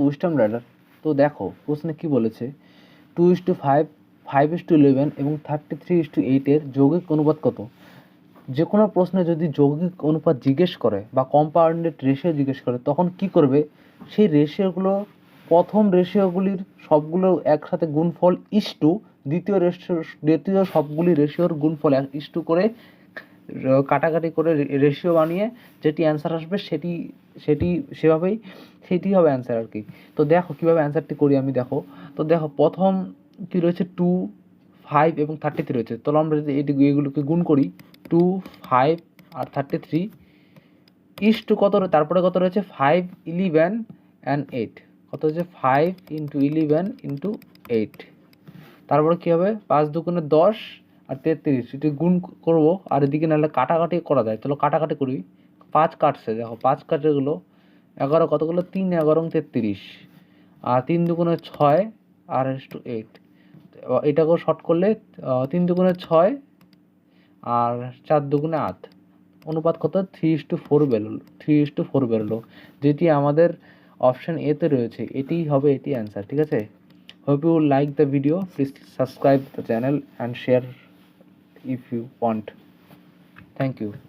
উইস্টাম radar তো দেখো, প্রশ্নে কি বলেছে? Two is to five five is to eleven এবং থার্টি থ্রি ইস টু এইটের যৌগিক অনুপাত কত? যে কোনো প্রশ্নে যদি যৌগিক অনুপাত জিজ্ঞেস করে বা কম্পাউন্ডেড রেশিও জিজ্ঞেস করে, তখন কি করবে? সেই রেশিওগুলো প্রথম রেশিওগুলির সবগুলো একসাথে গুণফল ইস টু দ্বিতীয় রেশিও দ্বিতীয় সবগুলি রেশিওর গুণফল ইস টু করে কাটাকাটি করে রেশিও বানিয়ে যেটি অ্যান্সার আসবে সেটি সেটি সেভাবেই, সেটি হবে অ্যান্সার আর কি। তো দেখো কীভাবে অ্যান্সারটি করি আমি, দেখো। তো দেখো প্রথম কী রয়েছে? টু ফাইভ এবং থার্টি থ্রি রয়েছে। তাহলে আমরা যদি এটি, এগুলোকে গুণ করি টু ফাইভ আর থার্টি থ্রি ইস টু কত তারপরে কত রয়েছে? ফাইভ ইলেভেন অ্যান্ড এইট কত হচ্ছে five into eleven into eight তারপরে কী হবে? পাঁচ দুগুণে দশ আর তেত্রিশ, এটি গুণ করব, আর এদিকে নাহলে কাটাকাটি করা যায়। চলো কাটাকাটি করি, পাঁচ কাটছে, দেখো পাঁচ কাটে গেলো, এগারো কতগুলো? তিন, এগারো তেত্রিশ। আর তিন দুগুণে ছয়, আর এস টু এইট। এটাকেও শর্ট করলে তিন দুগুণে ছয়, আর চার দুগুণে আট। অনুপাত কত? থ্রি ইস টু ফোর বেরোলো, থ্রি ইস টু ফোর বেরোলো। যেটি আমাদের অপশান এতে রয়েছে, এটিই হবে এটি অ্যান্সার, ঠিক আছে? Hope you like the video please subscribe the channel and share if you want. Thank you